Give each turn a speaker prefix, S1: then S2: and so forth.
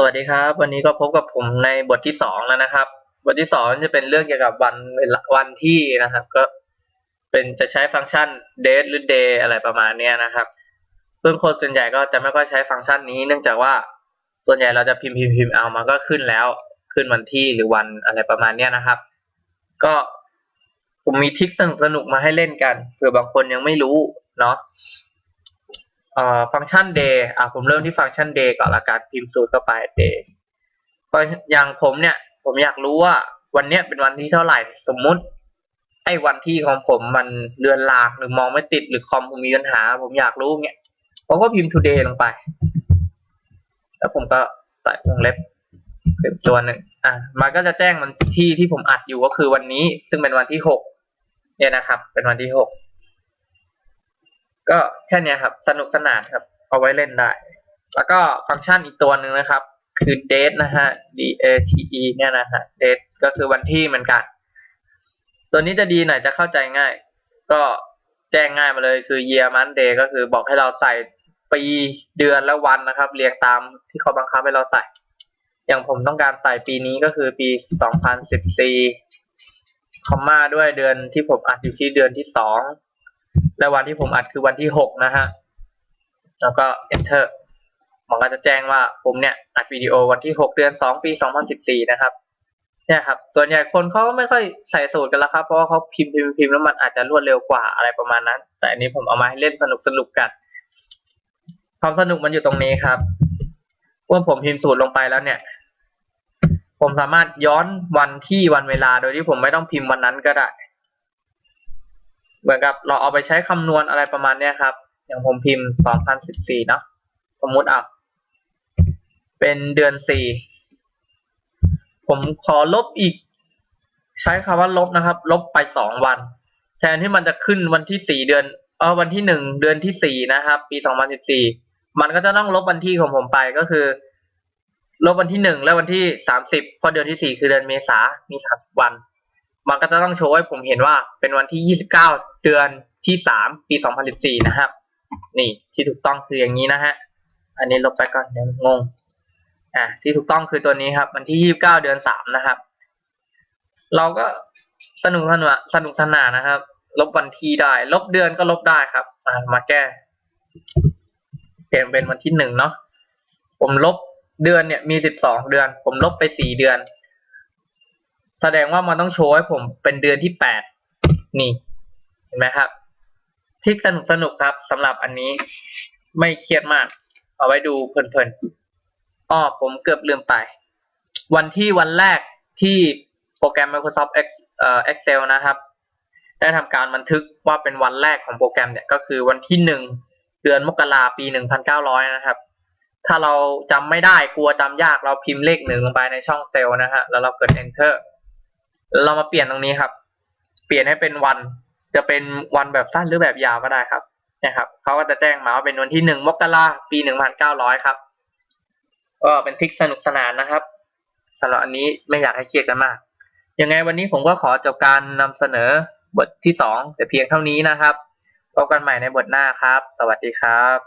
S1: สวัสดีครับ วันนี้ก็พบกับผมในบทที่สองแล้วนะครับ บทที่สองจะเป็นเรื่องเกี่ยวกับวันวันที่นะครับ ก็เป็นจะใช้ฟังก์ชัน date หรือ day อะไรประมาณเนี้ยนะครับซึ่งคนส่วนใหญ่ก็จะไม่ค่อยใช้ฟังก์ชันนี้ เนื่องจากว่าส่วนใหญ่เราจะพิมพ์พิมพ์พิมพ์เอามันก็ขึ้นแล้วขึ้นวันที่หรือวันอะไรประมาณเนี้ยนะครับ ก็ผมมีทริคสนุกสนุกมาให้เล่นกันเผื่อบางคนยังไม่รู้เนาะ ฟังก์ชัน day อะผมเริ่มที่ฟังก์ชัน day ก่อนละกันพิมพ์สูตรเข้าไป day อย่างผมเนี่ย ผมอยากรู้ว่า วันเนี้ยเป็นวันที่เท่าไหร่สมมุติไอ้วันที่ของผมมันเลือนลางหรือมองไม่ติดหรือคอมผมมีปัญหา ผมอยากรู้เงี้ยผมก็พิมพ์ today ลงไป แล้วผมก็ใส่วงเล็บเป็นตัวหนึ่งอะมันก็จะแจ้งวันที่ที่ผมอัดอยู่ก็คือวันนี้ ซึ่งเป็นวันที่หกเนี่ยนะครับ เป็นวันที่หก ก็แค่เนี้ยครับ สนุกสนานครับ เอาไว้เล่นได้ แล้วก็ฟังก์ชันอีกตัวหนึ่งนะครับ คือ date นะฮะ d a t e เนี่ยนะฮะ date ก็คือวันที่เหมือนกัน ตัวนี้จะดีหน่อยจะเข้าใจง่าย ก็แจ้งง่ายมาเลยคือ year month day ก็คือบอกให้เราใส่ปีเดือนและวันนะครับ เรียงตามที่เขาบังคับให้เราใส่ อย่างผมต้องการใส่ปีนี้ก็คือปี 2014คอมมาด้วยเดือนที่ผมอัดอยู่ที่เดือนที่สอง และวันที่ผมอัดคือวันที่หกนะฮะ แล้วก็ enter มันก็จะแจ้งว่าผมเนี่ยอัดวิดีโอวันที่หกเดือนสองปีสองพันสิบสี่นะครับ เนี่ยครับ ส่วนใหญ่คนเขาก็ไม่ค่อยใส่สูตรกันแล้วครับ เพราะว่าเขาพิมพ์พิมพ์พิมพ์แล้วมันอาจจะรวดเร็วกว่าอะไรประมาณนั้น แต่อันนี้ผมเอามาให้เล่นสนุกสนุกกัน ความสนุกมันอยู่ตรงนี้ครับเมื่อผมพิมพ์สูตรลงไปแล้วเนี่ย ผมสามารถย้อนวันที่วันเวลาโดยที่ผมไม่ต้องพิมพ์วันนั้นก็ได้ เหมือนกับเราเอาไปใช้คำนวณอะไรประมาณเนี้ยครับ อย่างผมพิมพ์ 2014 เนาะสมมุติอะ เป็นเดือน 4 ผมขอลบอีก ใช้คำว่าลบนะครับ ลบไป 2 วัน แทนที่มันจะขึ้นวันที่ 4 เดือนเออวันที่ 1 เดือนที่ 4 นะครับ ปี 2014 มันก็จะต้องลบวันที่ของผมไปก็คือลบวันที่1และวันที่30เพราะเดือนที่4คือเดือนเมษามี30วัน มันก็จะต้องโชว์ให้ผมเห็นว่าเป็นวันที่ 29 เดือนที่ 3 ปี 2014 นะครับ นี่ที่ถูกต้องคืออย่างนี้นะฮะ อันนี้ลบไปก่อนเดี๋ยวงง อะที่ถูกต้องคือตัวนี้ครับ วันที่ 29 เดือน 3 นะครับ เราก็สนุกสนานสนุกสนานนะครับ ลบวันที่ได้ ลบเดือนก็ลบได้ครับ อ่ามาแก้ เปลี่ยนเป็นวันที่หนึ่งเนาะ ผมลบเดือนเนี่ยมี 12 เดือน ผมลบไป 4 เดือน แสดงว่ามันต้องโชว์ให้ผมเป็นเดือนที่แปดนี่ เห็นไหมครับทริกสนุกสนุกครับสำหรับอันนี้ไม่เครียดมาก เอาไว้ดูเพลินๆอ้อผมเกือบลืมไป วันที่วันแรกที่โปรแกรม Microsoft excel นะครับ ได้ทำการบันทึกว่าเป็นวันแรกของโปรแกรมเนี่ยก็คือวันที่หนึ่งเดือนมกราปีหนึ่งพันเก้าร้อยนะครับ ถ้าเราจำไม่ได้กลัวจำยากเราพิมพ์เลขหนึ่งลงไปในช่องเซลล์นะฮะแล้วเรากด enter เรามาเปลี่ยนตรงนี้ครับ เปลี่ยนให้เป็นวัน จะเป็นวันแบบสั้นหรือแบบยาวก็ได้ครับนะครับเขาก็จะแจ้งมาว่าเป็นวันที่หนึ่งมกราปีหนึ่งพันเก้าร้อยครับ ก็เป็นทริคสนุกสนานนะครับสำหรับอันนี้ไม่อยากให้เครียดกันมาก ยังไงวันนี้ผมก็ขอจบการนำเสนอบทที่สองแต่เพียงเท่านี้นะครับพบกันใหม่ในบทหน้าครับ สวัสดีครับ